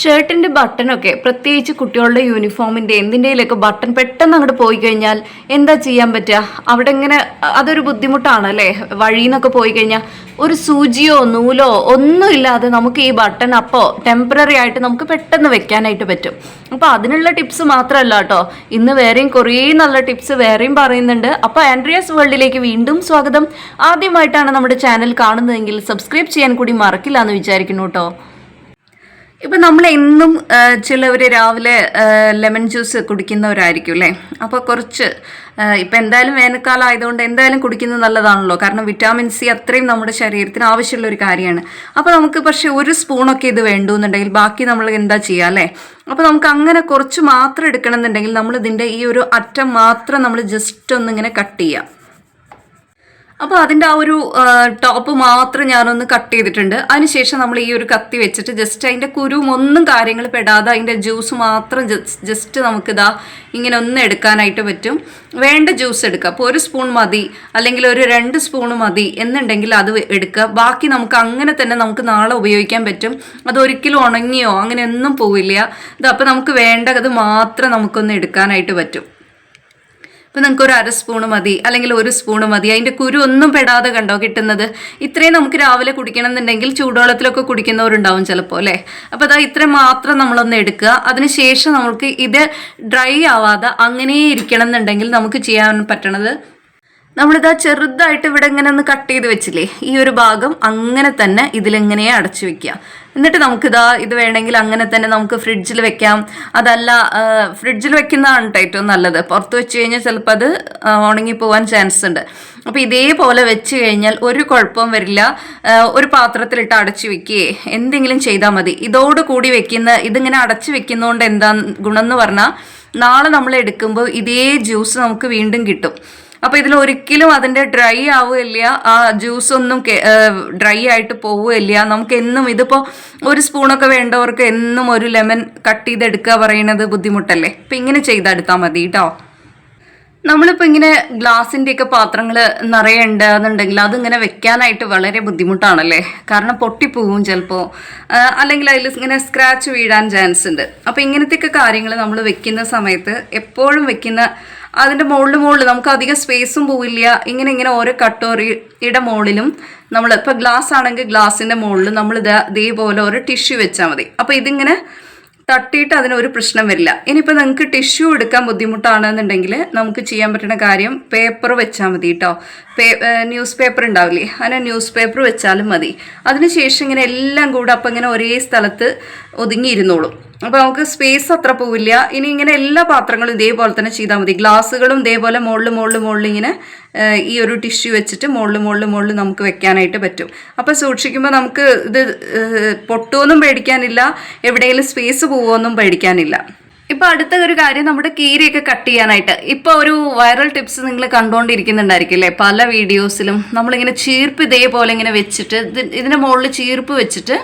ഷർട്ടിന്റെ ബട്ടണൊക്കെ പ്രത്യേകിച്ച് കുട്ടികളുടെ യൂണിഫോമിന്റെ എന്തിന്റെയിലൊക്കെ ബട്ടൺ പെട്ടെന്ന് അങ്ങോട്ട് പോയി കഴിഞ്ഞാൽ എന്താ ചെയ്യാൻ പറ്റുക? അവിടെ ഇങ്ങനെ അതൊരു ബുദ്ധിമുട്ടാണ് അല്ലേ? വഴിയിൽ നിന്നൊക്കെ പോയി കഴിഞ്ഞാൽ ഒരു സൂചിയോ നൂലോ ഒന്നും ഇല്ലാതെ നമുക്ക് ഈ ബട്ടൺ അപ്പോൾ ടെമ്പററി ആയിട്ട് നമുക്ക് പെട്ടെന്ന് വെക്കാനായിട്ട് പറ്റും. അപ്പോൾ അതിനുള്ള ടിപ്സ് മാത്രമല്ല കേട്ടോ. ഇന്ന് വേറെയും കുറേ നല്ല ടിപ്സ് വേറെയും പറയുന്നുണ്ട്. അപ്പോൾ ആൻഡ്രിയാസ് വേൾഡിലേക്ക് വീണ്ടും സ്വാഗതം. ആദ്യമായിട്ടാണ് നമ്മുടെ ചാനൽ കാണുന്നതെങ്കിൽ സബ്സ്ക്രൈബ് ചെയ്യാൻ കൂടി മറക്കില്ല എന്ന് വിചാരിക്കുന്നു കേട്ടോ. ഇപ്പം നമ്മൾ എന്നും ചിലവർ രാവിലെ ലെമൺ ജ്യൂസ് കുടിക്കുന്നവരായിരിക്കും അല്ലേ? അപ്പോൾ കുറച്ച് ഇപ്പം എന്തായാലും വേനൽക്കാലം ആയതുകൊണ്ട് എന്തായാലും കുടിക്കുന്നത് നല്ലതാണല്ലോ. കാരണം വിറ്റാമിൻ സി അത്രയും നമ്മുടെ ശരീരത്തിന് ആവശ്യമുള്ള ഒരു കാര്യമാണ്. അപ്പോൾ നമുക്ക് പക്ഷേ ഒരു സ്പൂണൊക്കെ ഇത് വേണ്ടുന്നുണ്ടെങ്കിൽ ബാക്കി നമ്മൾ എന്താ ചെയ്യുക അല്ലേ? അപ്പോൾ നമുക്ക് അങ്ങനെ കുറച്ച് മാത്രം എടുക്കണം എന്നുണ്ടെങ്കിൽ നമ്മൾ ഇതിന്റെ ഈ ഒരു അറ്റം മാത്രം നമ്മൾ ജസ്റ്റ് ഒന്നിങ്ങനെ കട്ട് ചെയ്യാം. അപ്പോൾ അതിന്റെ ആ ഒരു ടോപ്പ് മാത്രം ഞാനൊന്ന് കട്ട് ചെയ്തിട്ടുണ്ട്. അതിനുശേഷം നമ്മൾ ഈ ഒരു കത്തി വെച്ചിട്ട് ജസ്റ്റ് അതിന്റെ കുരുവും ഒന്നും കാര്യങ്ങൾ പെടാതെ അതിന്റെ ജ്യൂസ് മാത്രം ജസ്റ്റ് നമുക്കിതാ ഇങ്ങനെ ഒന്ന് എടുക്കാനായിട്ട് പറ്റും. വേണ്ട ജ്യൂസ് എടുക്കുക. അപ്പോൾ ഒരു സ്പൂൺ മതി അല്ലെങ്കിൽ ഒരു രണ്ട് സ്പൂൺ മതി എന്നുണ്ടെങ്കിൽ അത് എടുക്കുക. ബാക്കി നമുക്ക് അങ്ങനെ തന്നെ നമുക്ക് നാളെ ഉപയോഗിക്കാൻ പറ്റും. അത് ഒരിക്കലും ഉണങ്ങിയോ അങ്ങനെ ഒന്നും പോവില്ല. ഇത് അപ്പോൾ നമുക്ക് വേണ്ടത് മാത്രം നമുക്കൊന്ന് എടുക്കാനായിട്ട് പറ്റും. ഇപ്പം നിങ്ങൾക്ക് ഒരു അര സ്പൂണ് മതി അല്ലെങ്കിൽ ഒരു സ്പൂണ് മതി. അതിന്റെ കുരു ഒന്നും പെടാതെ കണ്ടോ കിട്ടുന്നത്? ഇത്രയും നമുക്ക് രാവിലെ കുടിക്കണം എന്നുണ്ടെങ്കിൽ ചൂടുവെള്ളത്തിലൊക്കെ കുടിക്കുന്നവരുണ്ടാവും ചിലപ്പോൾ അല്ലേ? അപ്പോൾ അതാ ഇത്ര മാത്രം നമ്മളൊന്ന് എടുക്കുക. അതിനുശേഷം നമുക്ക് ഇത് ഡ്രൈ ആവാതെ അങ്ങനെ ഇരിക്കണം എന്നുണ്ടെങ്കിൽ നമുക്ക് ചെയ്യാൻ പറ്റണത് നമ്മളിതാ ചെറുതായിട്ട് ഇവിടെ ഇങ്ങനെ ഒന്ന് കട്ട് ചെയ്ത് വെച്ചില്ലേ ഈ ഒരു ഭാഗം അങ്ങനെ തന്നെ ഇതിലിങ്ങനെ അടച്ചു വെക്കുക. എന്നിട്ട് നമുക്കിതാ ഇത് വേണമെങ്കിൽ അങ്ങനെ തന്നെ നമുക്ക് ഫ്രിഡ്ജിൽ വെക്കാം. അതല്ല ഫ്രിഡ്ജിൽ വെക്കുന്നതാണ് കേട്ടോ ഏറ്റവും നല്ലത്. പുറത്ത് വെച്ച് കഴിഞ്ഞാൽ ചിലപ്പോൾ അത് ഉണങ്ങി പോകാൻ ചാൻസ് ഉണ്ട്. അപ്പോൾ ഇതേപോലെ വെച്ച് കഴിഞ്ഞാൽ ഒരു കുഴപ്പവും വരില്ല. ഒരു പാത്രത്തിലിട്ട് അടച്ചു വെക്കുകയെ എന്തെങ്കിലും ചെയ്താൽ മതി. ഇതോടുകൂടി വെക്കുന്ന ഇതിങ്ങനെ അടച്ചു വെക്കുന്നതുകൊണ്ട് എന്താ ഗുണം എന്ന് പറഞ്ഞാൽ നാളെ നമ്മൾ എടുക്കുമ്പോൾ ഇതേ ജ്യൂസ് നമുക്ക് വീണ്ടും കിട്ടും. അപ്പൊ ഇതിൽ ഒരിക്കലും അതിന്റെ ഡ്രൈ ആവുകയില്ല. ആ ജ്യൂസ് ഒന്നും ഡ്രൈ ആയിട്ട് പോവുകയില്ല. നമുക്ക് എന്നും ഇതിപ്പോ ഒരു സ്പൂണൊക്കെ വേണ്ടവർക്ക് എന്നും ഒരു ലെമൺ കട്ട് ചെയ്തെടുക്കുക പറയുന്നത് ബുദ്ധിമുട്ടല്ലേ? അപ്പൊ ഇങ്ങനെ ചെയ്തെടുത്താൽ മതി കേട്ടോ നമ്മളിപ്പോൾ ഇങ്ങനെ ഗ്ലാസിന്റെയൊക്കെ പാത്രങ്ങൾ നിറയെ ഉണ്ടെന്നുണ്ടെങ്കിൽ അതിങ്ങനെ വെക്കാനായിട്ട് വളരെ ബുദ്ധിമുട്ടാണല്ലേ? കാരണം പൊട്ടിപ്പോവും ചിലപ്പോൾ അല്ലെങ്കിൽ അതിൽ ഇങ്ങനെ സ്ക്രാച്ച് വീഴാൻ ചാൻസ് ഉണ്ട് അപ്പോൾ ഇങ്ങനത്തെയൊക്കെ കാര്യങ്ങൾ നമ്മൾ വെക്കുന്ന സമയത്ത് എപ്പോഴും വെക്കുന്ന അതിന്റെ മുകളിൽ മുകളിൽ നമുക്ക് അധികം സ്പേസും പോവില്ല. ഇങ്ങനെ ഇങ്ങനെ ഓരോ കട്ടോറിയുടെ മുകളിലും നമ്മൾ ഇപ്പോൾ ഗ്ലാസ് ആണെങ്കിൽ ഗ്ലാസിന്റെ മുകളിൽ നമ്മൾ ഇതാ ഇതേപോലെ ഓരോ ടിഷ്യൂ വെച്ചാൽ മതി. അപ്പോൾ ഇതിങ്ങനെ തട്ടിയിട്ട് അതിനൊരു പ്രശ്നം വരില്ല. ഇനിയിപ്പോൾ നിങ്ങൾക്ക് ടിഷ്യൂ എടുക്കാൻ ബുദ്ധിമുട്ടാണെന്നുണ്ടെങ്കിൽ നമുക്ക് ചെയ്യാൻ പറ്റുന്ന കാര്യം പേപ്പർ വെച്ചാൽ മതി കേട്ടോ പേ ന്യൂസ് പേപ്പർ ഉണ്ടാവില്ലേ? അങ്ങനെ ന്യൂസ് പേപ്പർ വെച്ചാലും മതി. അതിനുശേഷം ഇങ്ങനെ എല്ലാം കൂടെ അപ്പം ഇങ്ങനെ ഒരേ സ്ഥലത്ത് ഒതുങ്ങിയിരുന്നോളും. അപ്പോൾ നമുക്ക് സ്പേസ് അത്ര പോവില്ല. ഇനി ഇങ്ങനെ എല്ലാ പാത്രങ്ങളും ഇതേപോലെ തന്നെ ചെയ്താൽ മതി. ഗ്ലാസ്സുകളും ഇതേപോലെ മുകളിൽ മുകളിൽ മുകളിൽ ഇങ്ങനെ ഈ ഒരു ടിഷ്യൂ വെച്ചിട്ട് മുകളിൽ മുകളിൽ മുകളിൽ നമുക്ക് വെക്കാനായിട്ട് പറ്റും. അപ്പോൾ സൂക്ഷിക്കുമ്പോൾ നമുക്ക് ഇത് പൊട്ടുമെന്നും പേടിക്കാനില്ല. എവിടെയെങ്കിലും സ്പേസ് പോവുമൊന്നും പേടിക്കാനില്ല. ഇപ്പൊ അടുത്ത ഒരു കാര്യം നമ്മുടെ കീരിയൊക്കെ കട്ട് ചെയ്യാനായിട്ട്. ഇപ്പൊ ഒരു വൈറൽ ടിപ്സ് നിങ്ങൾ കണ്ടുകൊണ്ടിരിക്കുന്നുണ്ടായിരിക്കും അല്ലേ? പല വീഡിയോസിലും നമ്മളിങ്ങനെ ചീർപ്പ് ഇതേപോലെ ഇങ്ങനെ വെച്ചിട്ട് ഇത് ഇതിന്റെ മുകളിൽ ചീർപ്പ് വെച്ചിട്ട്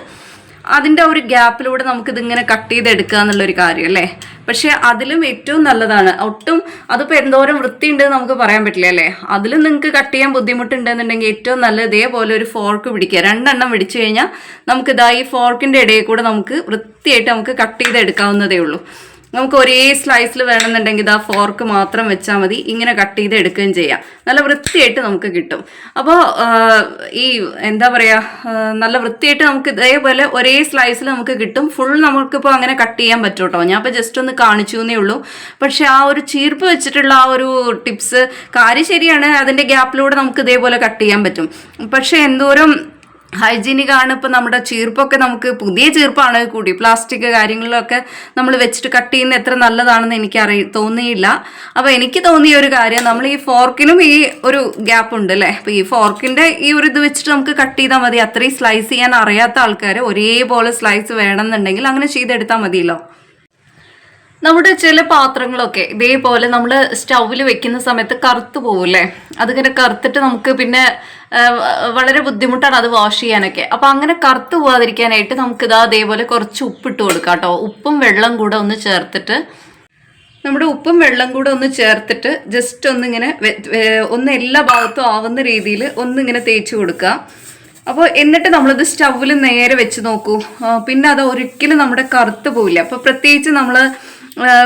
അതിന്റെ ഒരു ഗ്യാപ്പിലൂടെ നമുക്ക് ഇതിങ്ങനെ കട്ട് ചെയ്തെടുക്കുക എന്നുള്ളൊരു കാര്യം അല്ലേ? പക്ഷേ അതിലും ഏറ്റവും നല്ലതാണ്. ഒട്ടും അതിപ്പോൾ എന്തോരം വൃത്തിയുണ്ട് നമുക്ക് പറയാൻ പറ്റില്ല അല്ലേ? അതിലും നിങ്ങൾക്ക് കട്ട് ചെയ്യാൻ ബുദ്ധിമുട്ടുണ്ടെന്നുണ്ടെങ്കിൽ ഏറ്റവും നല്ലത് ഇതേപോലെ ഒരു ഫോർക്ക് പിടിക്കുക. രണ്ടെണ്ണം പിടിച്ചു കഴിഞ്ഞാൽ നമുക്ക് ഇതാ ഈ ഫോർക്കിന്റെ ഇടയിൽ കൂടെ നമുക്ക് വൃത്തിയായിട്ട് നമുക്ക് കട്ട് ചെയ്തെടുക്കാവുന്നതേ ഉള്ളൂ. നമുക്ക് ഒരേ സ്ലൈസിൽ വേണമെന്നുണ്ടെങ്കിൽ ഇതാ ഫോർക്ക് മാത്രം വെച്ചാൽ മതി. ഇങ്ങനെ കട്ട് ചെയ്ത് എടുക്കുകയും ചെയ്യാം. നല്ല വൃത്തിയായിട്ട് നമുക്ക് കിട്ടും. അപ്പോൾ ഈ എന്താ പറയുക നല്ല വൃത്തിയായിട്ട് നമുക്ക് ഇതേപോലെ ഒരേ സ്ലൈസിൽ നമുക്ക് കിട്ടും. ഫുൾ നമുക്കിപ്പോൾ അങ്ങനെ കട്ട് ചെയ്യാൻ പറ്റും കേട്ടോ ഞാൻ ഇപ്പോൾ ജസ്റ്റ് ഒന്ന് കാണിച്ചു എന്നേ ഉള്ളൂ. പക്ഷേ ആ ഒരു ചീർപ്പ് വെച്ചിട്ടുള്ള ആ ഒരു ടിപ്സ് കാര്യം ശരിയാണ് അതിന്റെ ഗ്യാപ്പിലൂടെ നമുക്ക് ഇതേപോലെ കട്ട് ചെയ്യാൻ പറ്റും. പക്ഷേ എന്തോരം ഹൈജീനിക് ആണ് ഇപ്പം നമ്മുടെ ചീർപ്പൊക്കെ നമുക്ക് പുതിയ ചീർപ്പാണ് കൂടി. പ്ലാസ്റ്റിക് കാര്യങ്ങളിലൊക്കെ നമ്മൾ വെച്ചിട്ട് കട്ട് ചെയ്യുന്ന എത്ര നല്ലതാണെന്ന് എനിക്ക് അറിയ തോന്നിയില്ല. അപ്പോൾ എനിക്ക് തോന്നിയ ഒരു കാര്യം നമ്മൾ ഈ ഫോർക്കിനും ഈ ഒരു ഗ്യാപ്പ് ഉണ്ട് അല്ലേ? അപ്പോൾ ഈ ഫോർക്കിന്റെ ഈ ഒരു ഇത് വെച്ചിട്ട് നമുക്ക് കട്ട് ചെയ്താൽ മതി. അത്രയും സ്ലൈസ് ചെയ്യാൻ അറിയാത്ത ആൾക്കാർ ഒരേപോലെ സ്ലൈസ് വേണമെന്നുണ്ടെങ്കിൽ അങ്ങനെ ചെയ്തെടുത്താൽ മതിയല്ലോ. നമ്മുടെ ചില പാത്രങ്ങളൊക്കെ ഇതേപോലെ നമ്മൾ സ്റ്റൗവിൽ വെക്കുന്ന സമയത്ത് കറുത്ത് പോവില്ലേ? അതിങ്ങനെ കറുത്തിട്ട് നമുക്ക് പിന്നെ വളരെ ബുദ്ധിമുട്ടാണ് അത് വാഷ് ചെയ്യാനൊക്കെ. അപ്പൊ അങ്ങനെ കറുത്ത് പോവാതിരിക്കാനായിട്ട് നമുക്ക് ഇതാ അതേപോലെ കുറച്ച് ഉപ്പിട്ട് കൊടുക്കാം കേട്ടോ. ഉപ്പും വെള്ളം കൂടെ ഒന്ന് ചേർത്തിട്ട് നമ്മുടെ ഉപ്പും വെള്ളം കൂടെ ഒന്ന് ചേർത്തിട്ട് ജസ്റ്റ് ഒന്നിങ്ങനെ ഒന്ന് എല്ലാ ഭാഗത്തും ആവുന്ന രീതിയിൽ ഒന്നിങ്ങനെ തേച്ച് കൊടുക്കുക അപ്പോൾ എന്നിട്ട് നമ്മളത് സ്റ്റൗവിൽ നേരെ വെച്ച് നോക്കൂ. പിന്നെ അത് ഒരിക്കലും നമ്മുടെ കറുത്ത് പോവില്ല. അപ്പോൾ പ്രത്യേകിച്ച് നമ്മൾ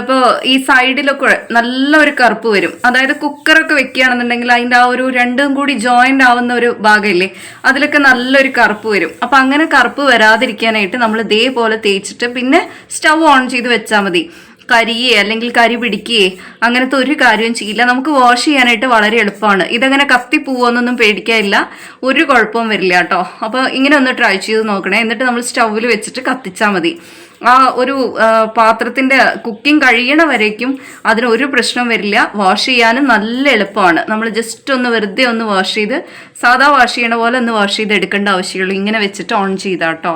ഇപ്പോൾ ഈ സൈഡിലൊക്കെ നല്ല ഒരു കറുപ്പ് വരും. അതായത് കുക്കറൊക്കെ വെക്കുകയാണെന്നുണ്ടെങ്കിൽ അതിന്റെ ആ ഒരു രണ്ടും കൂടി ജോയിന്റ് ആവുന്ന ഒരു ഭാഗമില്ലേ അതിലൊക്കെ നല്ലൊരു കറുപ്പ് വരും. അപ്പം അങ്ങനെ കറുപ്പ് വരാതിരിക്കാനായിട്ട് നമ്മൾ ഇതേപോലെ തേച്ചിട്ട് പിന്നെ സ്റ്റൗ ഓൺ ചെയ്ത് വെച്ചാൽ മതി. കരിയേ അല്ലെങ്കിൽ കരി പിടിക്കുകയെ അങ്ങനത്തെ ഒരു കാര്യവും ചെയ്യില്ല. നമുക്ക് വാഷ് ചെയ്യാനായിട്ട് വളരെ എളുപ്പമാണ്. ഇതങ്ങനെ കത്തി പോവുമെന്നൊന്നും പേടിക്കാനില്ല. ഒരു കുഴപ്പവും വരില്ല കേട്ടോ. അപ്പോൾ ഇങ്ങനെ ഒന്ന് ട്രൈ ചെയ്ത് നോക്കണേ. എന്നിട്ട് നമ്മൾ സ്റ്റൗവിൽ വെച്ചിട്ട് കത്തിച്ചാൽ മതി. ആ ഒരു പാത്രത്തിന്റെ കുക്കിംഗ് കഴിയണ വരേക്കും അതിന് ഒരു പ്രശ്നം വരില്ല. വാഷ് ചെയ്യാനും നല്ല എളുപ്പമാണ്. നമ്മൾ ജസ്റ്റ് ഒന്ന് വെറുതെ ഒന്ന് വാഷ് ചെയ്ത് സാധാ വാഷ് ചെയ്യണ പോലെ ഒന്ന് വാഷ് ചെയ്ത് എടുക്കേണ്ട ആവശ്യമുള്ളൂ. ഇങ്ങനെ വെച്ചിട്ട് ഓൺ ചെയ്താട്ടോ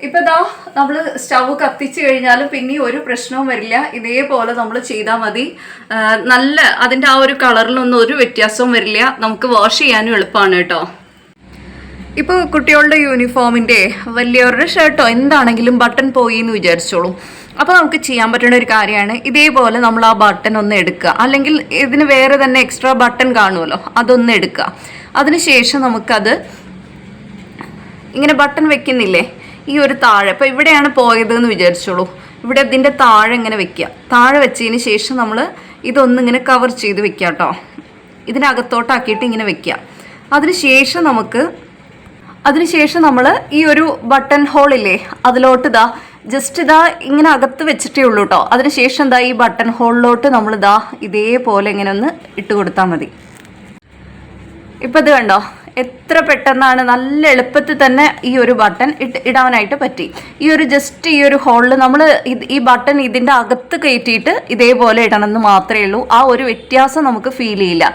ഇപ്പൊ ഇതാ നമ്മൾ സ്റ്റവ് കത്തിച്ചു കഴിഞ്ഞാലും പിന്നെ ഒരു പ്രശ്നവും വരില്ല. ഇതേപോലെ നമ്മൾ ചെയ്താൽ മതി. നല്ല അതിന്റെ ആ ഒരു കളറിലൊന്നും ഒരു വ്യത്യാസവും വരില്ല. നമുക്ക് വാഷ് ചെയ്യാനും എളുപ്പമാണ് കേട്ടോ ഇപ്പോൾ കുട്ടികളുടെ യൂണിഫോമിന്റെ വലിയവരുടെ ഷർട്ടോ എന്താണെങ്കിലും ബട്ടൺ പോയി എന്ന് വിചാരിച്ചോളൂ. അപ്പോൾ നമുക്ക് ചെയ്യാൻ പറ്റുന്ന ഒരു കാര്യമാണ് ഇതേപോലെ നമ്മൾ ആ ബട്ടൺ ഒന്ന് എടുക്കുക. അല്ലെങ്കിൽ ഇതിന് വേറെ തന്നെ എക്സ്ട്രാ ബട്ടൺ കാണുമല്ലോ അതൊന്ന് എടുക്കുക. അതിനുശേഷം നമുക്കത് ഇങ്ങനെ ബട്ടൺ വെക്കുന്നില്ലേ ഈ ഒരു താഴെ. അപ്പോൾ ഇവിടെയാണ് പോയത് എന്ന് വിചാരിച്ചോളൂ. ഇവിടെ ഇതിന്റെ താഴെ ഇങ്ങനെ വെക്കുക. താഴെ വെച്ചതിന് ശേഷം നമ്മൾ ഇതൊന്നിങ്ങനെ കവർ ചെയ്ത് വെക്കുക കേട്ടോ. ഇതിനകത്തോട്ടാക്കിയിട്ട് ഇങ്ങനെ വെക്കുക. അതിനുശേഷം നമുക്ക് അതിനുശേഷം നമ്മൾ ഈ ഒരു ബട്ടൺ ഹോളില്ലേ അതിലോട്ട് ഇതാ ജസ്റ്റ് ഇതാ ഇങ്ങനെ അകത്ത് വെച്ചിട്ടേ ഉള്ളൂ കേട്ടോ അതിനുശേഷം എന്താ ഈ ബട്ടൺ ഹോളിലോട്ട് നമ്മൾ ഇതാ ഇതേപോലെ ഇങ്ങനെ ഒന്ന് ഇട്ട് കൊടുത്താൽ മതി. ഇപ്പം ഇത് കണ്ടോ? എത്ര പെട്ടെന്നാണ് നല്ല എളുപ്പത്തിൽ തന്നെ ഈ ഒരു ബട്ടൺ ഇട്ട് ഇടാനായിട്ട് പറ്റി. ഈ ഒരു ജസ്റ്റ് ഈ ഒരു ഹോളിൽ നമ്മൾ ഈ ബട്ടൺ ഇതിന്റെ അകത്ത് കയറ്റിയിട്ട് ഇതേപോലെ ഇടണമെന്ന് മാത്രമേ ഉള്ളൂ. ആ ഒരു വ്യത്യാസം നമുക്ക് ഫീൽ ചെയ്യില്ല.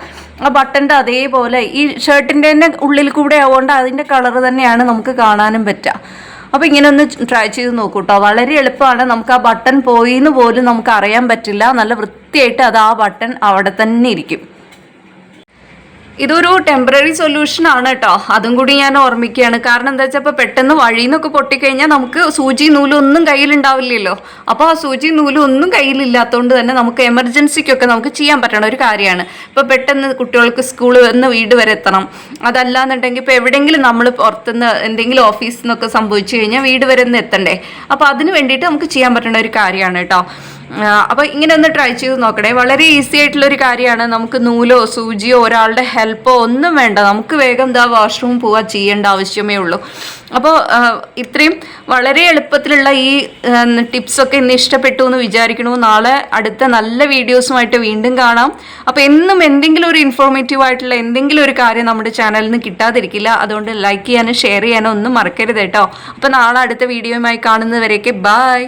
ആ ബട്ടന്റെ അതേപോലെ ഈ ഷർട്ടിന്റെ തന്നെ ഉള്ളിൽ കൂടെ ആവുകൊണ്ട് അതിന്റെ കളർ തന്നെയാണ് നമുക്ക് കാണാനും പറ്റുക അപ്പോൾ ഇങ്ങനെ ഒന്ന് ട്രൈ ചെയ്ത് നോക്കൂ കേട്ടോ വളരെ എളുപ്പമാണ്. നമുക്ക് ആ ബട്ടൺ പോയി എന്ന് പോലും നമുക്ക് അറിയാൻ പറ്റില്ല. നല്ല വൃത്തിയായിട്ട് അത് ആ ബട്ടൺ അവിടെ തന്നെ ഇരിക്കും. ഇതൊരു ടെമ്പററി സൊല്യൂഷൻ ആണ് കേട്ടോ അതും കൂടി ഞാൻ ഓർമ്മിക്കുകയാണ്. കാരണം എന്താ വെച്ചാൽ ഇപ്പോൾ പെട്ടെന്ന് വഴിന്നൊക്കെ പൊട്ടിക്കഴിഞ്ഞാൽ നമുക്ക് സൂചി നൂലൊന്നും കയ്യിലുണ്ടാവില്ലല്ലോ. അപ്പോൾ ആ സൂചി നൂലൊന്നും കയ്യിലില്ലാത്തതുകൊണ്ട് തന്നെ നമുക്ക് എമർജൻസിക്കൊക്കെ നമുക്ക് ചെയ്യാൻ പറ്റണ ഒരു കാര്യമാണ്. ഇപ്പോൾ പെട്ടെന്ന് കുട്ടികൾക്ക് സ്കൂളിൽ നിന്ന് വീട് വരെ എത്തണം. അതല്ലാന്നുണ്ടെങ്കിൽ ഇപ്പോൾ എവിടെയെങ്കിലും നമ്മൾ പുറത്തുനിന്ന് എന്തെങ്കിലും ഓഫീസിൽ നിന്നൊക്കെ സംഭവിച്ചു കഴിഞ്ഞാൽ വീട് വരെ ഒന്ന് എത്തണ്ടേ? അപ്പോൾ അതിന് വേണ്ടിയിട്ട് നമുക്ക് ചെയ്യാൻ പറ്റുന്ന ഒരു കാര്യമാണ് കേട്ടോ അപ്പോൾ ഇങ്ങനെ ഒന്ന് ട്രൈ ചെയ്ത് നോക്കണേ. വളരെ ഈസി ആയിട്ടുള്ള ഒരു കാര്യമാണ്. നമുക്ക് നൂലോ സൂചിയോ ഒരാളുടെ ഹെൽപ്പോ ഒന്നും വേണ്ട. നമുക്ക് വേഗം എന്താ വാഷ്റൂം പോവാ ചെയ്യേണ്ട ആവശ്യമേ ഉള്ളൂ. അപ്പോൾ ഇത്രയും വളരെ എളുപ്പത്തിലുള്ള ഈ ടിപ്സ് ഒക്കെ ഇന്ന് ഇഷ്ടപ്പെട്ടു എന്ന് വിചാരിക്കണു നാളെ അടുത്ത നല്ല വീഡിയോസുമായിട്ട് വീണ്ടും കാണാം. അപ്പോൾ എന്നും എന്തെങ്കിലും ഒരു ഇൻഫോർമേറ്റീവ് ആയിട്ടുള്ള എന്തെങ്കിലും ഒരു കാര്യം നമ്മുടെ ചാനലിൽ നിന്ന് കിട്ടാതിരിക്കില്ല. അതുകൊണ്ട് ലൈക്ക് ചെയ്യാനും ഷെയർ ചെയ്യാനും ഒന്നും മറക്കരുത് കേട്ടോ. അപ്പോൾ നാളെ അടുത്ത വീഡിയോയുമായി കാണുന്നവരേക്ക് ബായ്